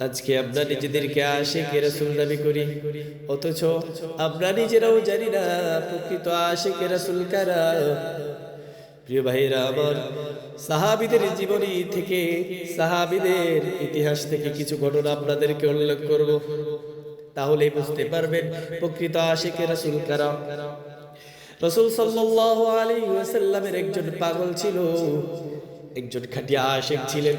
আজকে আমরা নিজেদেরকে আশেখ রাসূল দাবি করি। অথচ আমরা নিজেরাও জানি না, প্রকৃত আশেখ রাসূল কারা। প্রিয় ভাইরা আমার, সাহাবিদের জীবনী থেকে, সাহাবিদের ইতিহাস থেকে কিছু ঘটনা আপনাদেরকে উল্লেখ করব। তাহলে বুঝতে পারবেন প্রকৃত আশেখ রাসূল কারা। রসুল সাল্লাল্লাহু আলাইহি ওয়াসাল্লামের একজন পাগল ছিল। একজন খাটিয়া আশেক ছিলেন।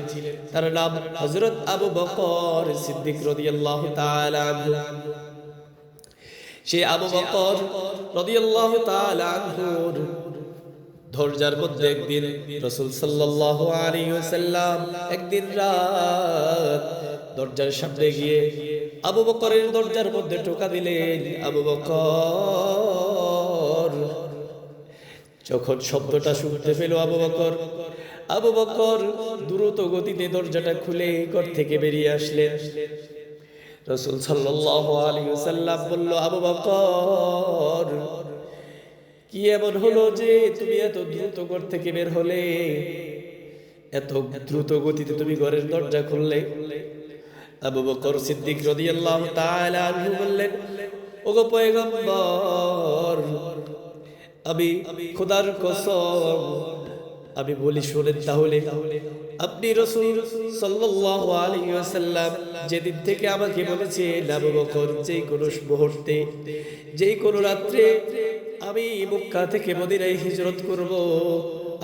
তার নাম হজরত আবু বকর সিদ্দিক রাদিয়াল্লাহু তাআলা সে আবু বকর রাদিয়াল্লাহু তাআলা ধৈর্যার মধ্যে একদিন রসুল সাল্লাল্লাহু আলাইহি ওয়াসাল্লাম একদিন রাত দরজার সামনে গিয়ে আবু বকরের দরজার মধ্যে টোকা দিলেন, আবু বকর, যখন শব্দটা শুনতে পেল আবু বকর আবু বকর দ্রুত গতিতে দরজাটা খুলে ঘর থেকে বেরিয়ে আসলেন। রসুল ওয়াসাল্লাম বলল, আবু বকর, কি এমন হলো যে তুমি এত দ্রুত ঘর থেকে বের হলে? এত দ্রুত গতিতে তুমি ঘরের দরজা খুললে? আবু বকর সিদ্দিক রাদিয়াল্লাহু তাআলা আনহু বললেন, ওগো পয়গম্বর, আমি খোদার কসম আমি বলি শোনেন তাহলে। আপনি রসুল আলাইহি যেদিন থেকে আমাকে বকর, যেই কোনো মুহূর্তে, যেই কোনো রাত্রে আমি মক্কা থেকে মদিনায় হিজরত করব,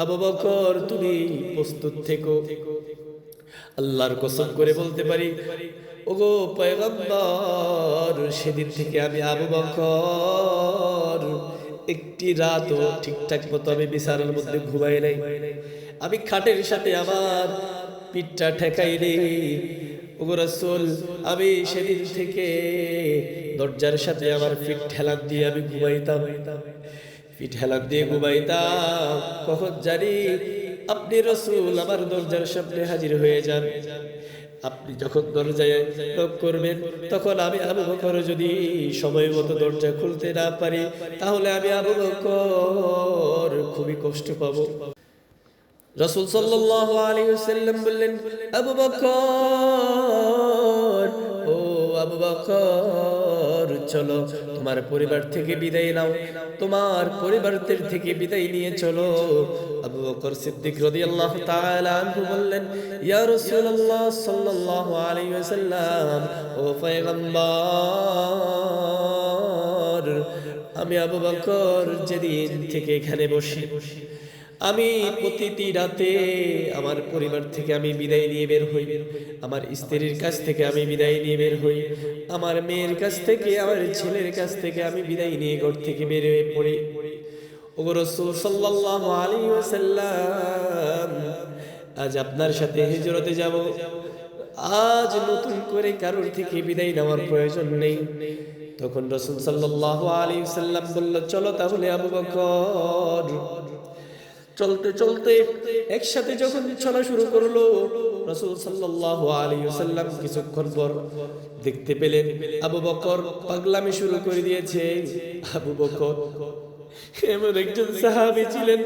আবু বকর, তুমি প্রস্তুত থেকো। আল্লাহর কসম করে বলতে পারি, ওগো পয়গম্বর, সেদিন থেকে আমি আবু বকর একটি রাতও ঠিকঠাক মতো আমি বিছানার মধ্যে ঘুমাই নাই। আমি খাটের সাথে আমার পিঠটা ঠেকাই নেই আমি সেদিন থেকে দরজার সাথে আমার পিঠ ঠেলান দিয়ে আমি ঘুমাইতাম। পিঠ হেলান দিয়ে ঘুমাইতাম। কখন জানি আপনি রসুল আমার দরজার সামনে হাজির হয়ে যান। আপনি যখন দরজায় নক করবেন, তখন আমি আবু বকর যদি সময় মতো দরজা খুলতে না পারি, তাহলে আমি আবু বকর খুবই কষ্ট পাবো। রসুল সাল্লাল্লাহু আলাইহি ওয়াসাল্লাম বললেন, আবু বকর, ও আবু বকর চলো, তোমার পরিবার থেকে বিদায় নাও, তোমার পরিবারদের থেকে বিদায় নিয়ে চলো। আবু বকর সিদ্দিক রাদিয়াল্লাহু তাআলা আনহু বললেন, ইয়া রাসূলুল্লাহ সাল্লাল্লাহু আলাইহি ওয়াসাল্লাম, ও পয়গম্বর, আমি আবু বকর যেদিন থেকে এখানে বসি আমি প্রতিটি রাতে আমার পরিবার থেকে আমি বিদায় নিয়ে বের হই। আমার স্ত্রীর কাছ থেকে আমি বিদায় নিয়ে বের হই। আমার মেয়ের কাছ থেকে, আমার ছেলের কাছ থেকে আমি বিদায় নিয়ে ঘর থেকে বের হয়ে পড়ি। আজ আপনার সাথে হিজরতে যাব। আজ নতুন করে কারোর থেকে বিদায় নেওয়ার প্রয়োজন নেই। তখন রসুল সাল্লাল্লাহু আলাইহি ওয়াসাল্লাম বলল, চলো তাহলে আবু বকর। চলতে চলতে একসাথে যখন চলা শুরু করল, রসুল সাল্লাল্লাহু আলাইহি ওয়াসাল্লাম কিছুক্ষণ পর দেখতে পেলেন আবু বকর পাগলামি শুরু করে দিয়েছে। আবু বকর এমন একজন সাহাবী ছিলেন,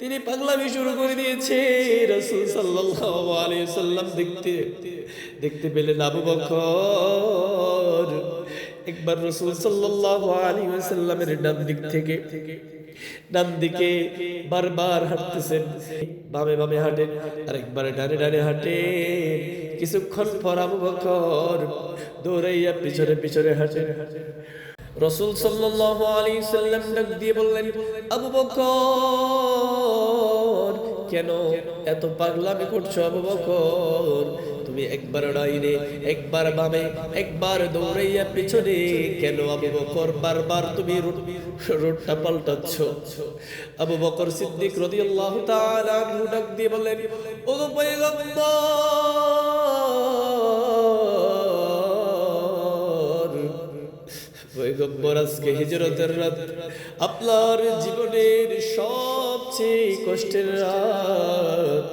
তিনি পাগলামি শুরু করে দিয়েছে। রসুল সাল্লাল্লাহু আলাইহি ওয়াসাল্লাম দেখতে দেখতে পেলেন আবু বকর। একবার রসুল সাল্লাল্লাহু আলাইহি ওয়াসাল্লামের ডান দিক থেকে ডান দিকে বারবার হাঁটতেছেন। বামে বামে হাঁটেন আর একবার ডানে ডানে হাঁটে কিছুক্ষণ পর আবু বকর দৌড়াইয়া পিছনে পিছনে হাঁটেন। রসুল সাল্লাল্লাহু আলাইহি সাল্লাম ডাক দিয়ে বললেন, আবু বকর, কেন এত পাগলামি করছ আবু বকর? তুমি একবার ডাইনে, একবার বামে, একবার দৌড়াইয়া পিছনে, কেন আবু বকর বারবার তুমি রোডটা পাল্টাচ্ছ? আবু বকর সিদ্দিক রদিয়াল্লাহু তাআলা ডাক দিয়ে বললেন, ও পয়গম্বর আজকে হিজরতের রাত। আপনার জীবনের সবচেয়ে কষ্টের রাত।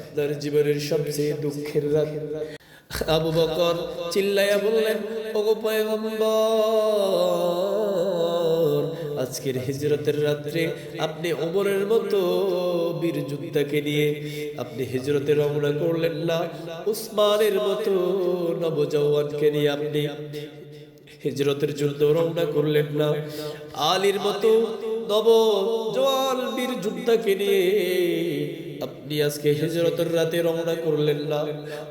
আপনার জীবনের সবচেয়ে দুঃখের রাত। আবু বকর চিল্লাইয়া বললেন পয়গম্বর, আজকের হিজরতের রাত্রে আপনি ওমরের মতো বীর যোদ্ধাকে নিয়ে আপনি হিজরতে রওনা করলেন না। উসমানের মতো নবজওয়ানকে নিয়ে আপনি হিজরতের জন্য রওনা করলেন না। আলীর মতো নব জওয়ান বীর যোদ্ধাকে নিয়ে আপনি আজকে হিজরতের রাতে রওনা করলেন না।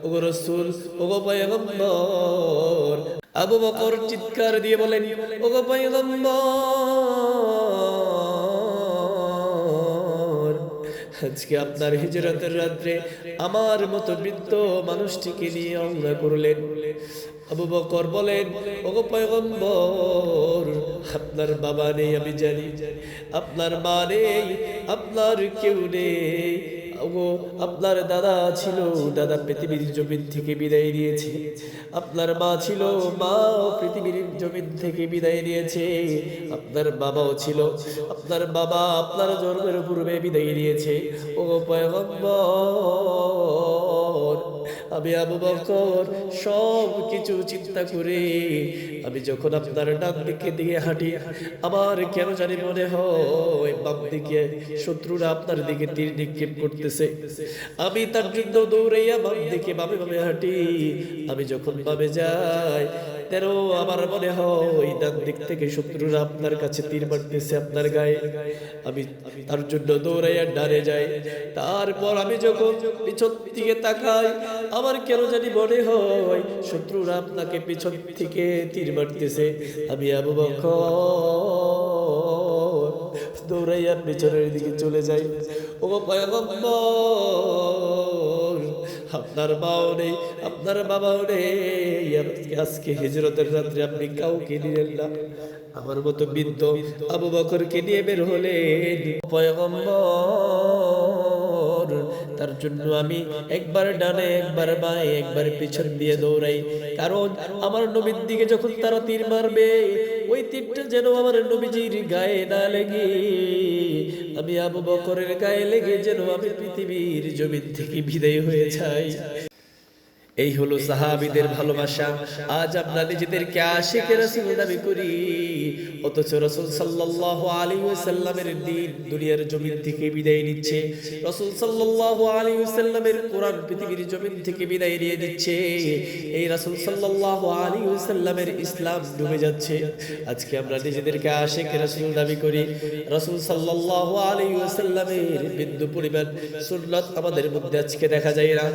ওগো রসুল ওগো পয়গম্বর, আবু বকর চিৎকার দিয়ে বলেন ওগো পয়গম্বর, আজকে আপনার হিজরতের রাত্রে আমার মতো বৃদ্ধ মানুষটিকে নিয়ে রওনা করলেন। আবু বকর বলেন, ওগো পয়গম্বর, আপনার বাবা নেই, আমি জানি। আপনার মা নেই, আপনার কেউ নেই। ওগো, আপনার দাদা ছিল, দাদা পৃথিবীর জমিন থেকে বিদায় নিয়েছে। আপনার মা ছিল মা পৃথিবীর জমিন থেকে বিদায় নিয়েছে। আপনার বাবাও ছিল, আপনার বাবা আপনার জন্মের পূর্বে বিদায় নিয়েছে। ওগো পয়গম্বর আমি আবু বকর সব কিছু চিন্তা করে আমি যখন আপনার ডান দিকে দিকে হাঁটি, আমার কেন জানি মনে হয় বাম দিকে শত্রুরা আপনার দিকে তীর নিক্ষেপ করতেছে। আমি তার জন্য দৌড়াইয়া বাম দিকে বামে বামে হাঁটি। আমি যখন বামে যাই, তেরো আমার মনে হয় ডান দিক থেকে শত্রুরা আপনার কাছে তীর মারতেছে আপনার গায়ে। আমি তার জন্য দৌড়াইয়া ডানে যাই। তারপর আমি যখন পিছন দিকে তাকাই আমার কেন জানি মনে হয় শত্রুরা আপনাকে পিছন থেকে তীর মারতেছে। আমি আবু বকর। দৌড়াইয়া পিছনের দিকে চলে যাই। ও পয়গম্বর, আপনার মাও নেই, আপনার বাবাও নেই। আজকে আজকে হিজরতের রাত্রে আপনি কাউকে নিলেন না। আমার মতো বৃদ্ধ আবু বকরকে নিয়ে বের হলেন। পয়গম্বর তার জন্য আমি একবার ডানে, একবার বাঁয়ে, একবার পিছন দিয়ে দৌড়াই। কারণ আমার নবীর দিকে যখন তারা তীর মারবে, ওই তীরটা যেন আমার নবীজির গায়ে না লেগে। আমি আবু বকরের গায়ে লেগে যেন আমি পৃথিবীর জমিন থেকে বিদায় হয়ে যাই। এই হলো সাহাবিদের ভালোবাসা। আজ আমরা নিজেদেরকে আশিক রাসূল দাবি করি। অথচ রাসূল সাল্লাল্লাহু আলাইহি ওয়াসাল্লামের দিন দুনিয়ার জমিন থেকে বিদায় নিচ্ছে। রাসূল সাল্লাল্লাহু আলাইহি ওয়াসাল্লামের কোরআন পৃথিবীর জমিন থেকে বিদায় নিয়ে দিচ্ছে। এই রাসূল সাল্লাল্লাহু আলাইহি ওয়াসাল্লামের ইসলাম ডুবে যাচ্ছে। আজকে আমরা নিজেদেরকে আশিক রাসূল দাবি করি। রাসূল সাল্লাল্লাহু আলাইহি ওয়াসাল্লামের বিন্দু পরিমাণ সুন্নাত আমাদের মধ্যে আজকে দেখা যায় না।